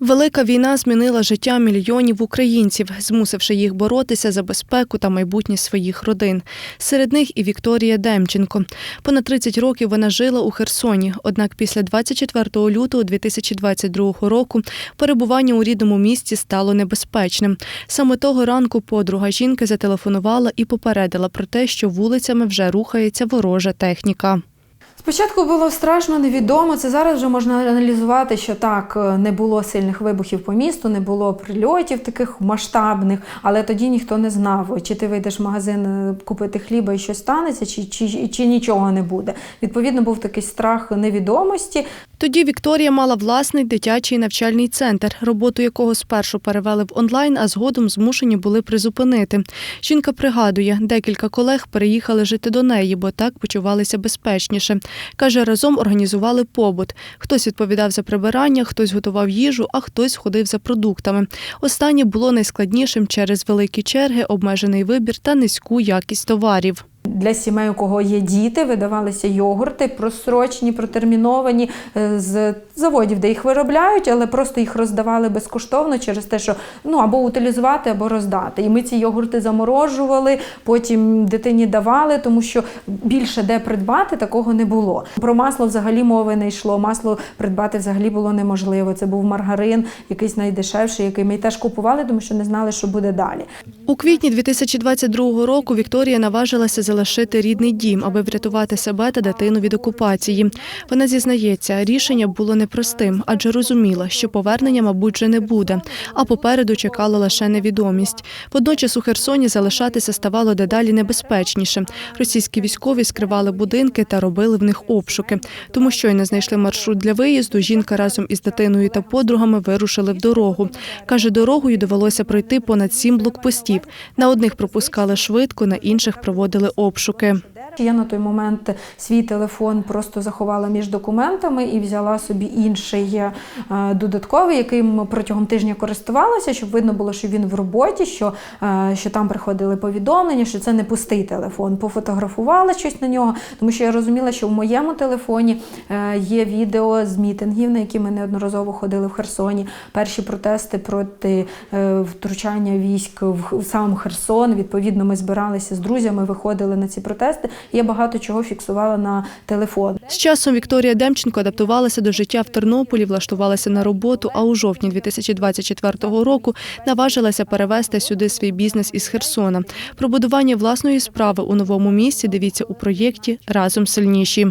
Велика війна змінила життя мільйонів українців, змусивши їх боротися за безпеку та майбутнє своїх родин. Серед них і Вікторія Демченко. Понад 30 років вона жила у Херсоні. Однак після 24 лютого 2022 року перебування у рідному місті стало небезпечним. Саме того ранку подруга жінки зателефонувала і попередила про те, що вулицями вже рухається ворожа техніка. Спочатку було страшно, невідомо. Це зараз вже можна аналізувати, що так е, не було сильних вибухів по місту, не було прильотів таких масштабних, але тоді ніхто не знав, чи ти вийдеш в магазин е, купити хліба і щось станеться, чи, чи, чи нічого не буде. Відповідно, був такий страх невідомості. Тоді Вікторія мала власний дитячий навчальний центр, роботу якого спершу перевели в онлайн, а згодом змушені були призупинити. Жінка пригадує, декілька колег переїхали жити до неї, бо так почувалися безпечніше. Каже, разом організували побут. Хтось відповідав за прибирання, хтось готував їжу, а хтось ходив за продуктами. Останнє було найскладнішим через великі черги, обмежений вибір та низьку якість товарів. Для сімей, у кого є діти, видавалися йогурти просрочені, протерміновані е, з заводів, де їх виробляють, але просто їх роздавали безкоштовно через те, що ну або утилізувати, або роздати. І ми ці йогурти заморожували, потім дитині давали, тому що більше де придбати такого не було. Про масло взагалі мови не йшло. Масло придбати взагалі було неможливо. Це був маргарин, якийсь найдешевший, який ми теж купували, тому що не знали, що буде далі. У квітні 2022 року Вікторія наважилася залишити рідний дім, аби врятувати себе та дитину від окупації. Вона зізнається, рішення було непростим, адже розуміла, що повернення, мабуть, вже не буде, а попереду чекала лише невідомість. Водночас у Херсоні залишатися ставало дедалі небезпечніше. Російські військові скривали будинки та робили в них обшуки. Тому щойно знайшли маршрут для виїзду. Жінка разом із дитиною та подругами вирушили в дорогу. Каже, дорогою довелося пройти понад сім блокпостів. На одних пропускали швидко, на інших проводили обшуки обшуки. Я на той момент свій телефон просто заховала між документами і взяла собі інший е, додатковий, яким протягом тижня користувалася, щоб видно було, що він в роботі, що, е, що там приходили повідомлення, що це не пустий телефон. Пофотографувала щось на нього, тому що я розуміла, що в моєму телефоні е, є відео з мітингів, на які ми неодноразово ходили в Херсоні. Перші протести проти втручання військ в сам Херсон. Відповідно, ми збиралися з друзями, виходили на ці протести. Я багато чого фіксувала на телефон. З часом Вікторія Демченко адаптувалася до життя в Тернополі, влаштувалася на роботу, а у жовтні 2024 року наважилася перевезти сюди свій бізнес із Херсона. Про будування власної справи у новому місці дивіться у проєкті Разом сильніші.